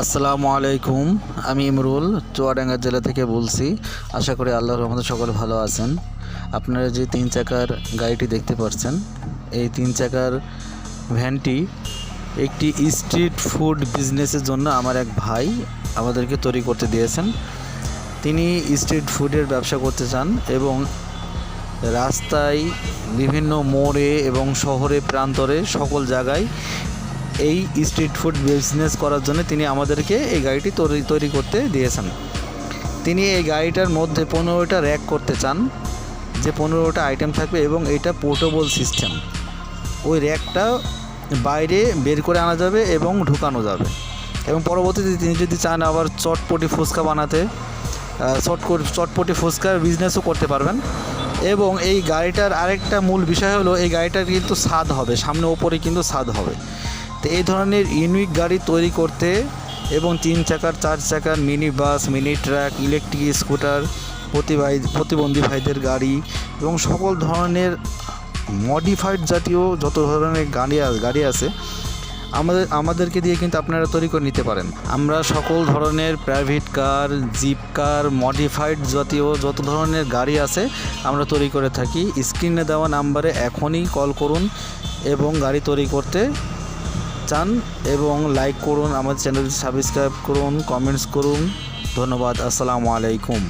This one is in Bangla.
আসসালামু আলাইকুম, আমি ইমরুল, চুয়াডাঙ্গা জেলা থেকে বলছি। আশা করি আল্লাহর রহমতে সকলে ভালো আছেন। আপনারা যে তিন চাকার গাড়িটি দেখতে পাচ্ছেন, এই তিন চাকার ভ্যানটি একটি স্ট্রিট ফুড বিজনেসের জন্য আমার এক ভাই আমাদেরকে তৈরি করতে দিয়েছেন। তিনি স্ট্রিট ফুডের ব্যবসা করতে চান এবং রাস্তায় বিভিন্ন মোড়ে এবং শহরে, প্রান্তরে সকল জায়গায় এই স্ট্রিট ফুড বিজনেস করার জন্য তিনি আমাদেরকে এই গাড়িটি তৈরি তৈরি করতে দিয়েছেন। তিনি এই গাড়িটার মধ্যে পনেরোটা র্যাক করতে চান, যে পনেরোটা আইটেম থাকবে এবং এটা পোর্টেবল সিস্টেম ওই র্যাকটা বাইরে বের করে আনা যাবে এবং ঢুকানো যাবে। এবং পরবর্তীতে তিনি যদি চান আবার চটপটি ফুচকা বানাতে চট চটপটি ফুচকার বিজনেসও করতে পারবেন। এবং এই গাড়িটার আরেকটা মূল বিষয় হলো, এই গাড়িটার কিন্তু স্বাদ হবে, সামনে ওপরে কিন্তু স্বাদ হবে। তো এই ধরনের ইউনিক গাড়ি তৈরি করতে এবং তিন চাকার, চার চাকার mini bus mini truck electric scooter প্রতিবাই, প্রতিবন্ধী ভাইদের গাড়ি এবং সকল ধরনের মডিফাইড জাতীয় যত ধরনের গাড়ি গাড়ি আছে, আমাদের, আমাদেরকে দিয়ে কিন্তু আপনারা তৈরি করে নিতে পারেন। আমরা সকল ধরনের private car jeep car modified জাতীয় যত ধরনের গাড়ি আছে, আমরা তৈরি করে থাকি। স্ক্রিনে দেওয়া নাম্বারে এখনই কল করুন এবং গাড়ি তৈরি করতে চান এবং লাইক করুন আমাদের চ্যানেল সাবস্ক্রাইব করুন কমেন্টস করুন। ধন্যবাদ আসসালামু আলাইকুম।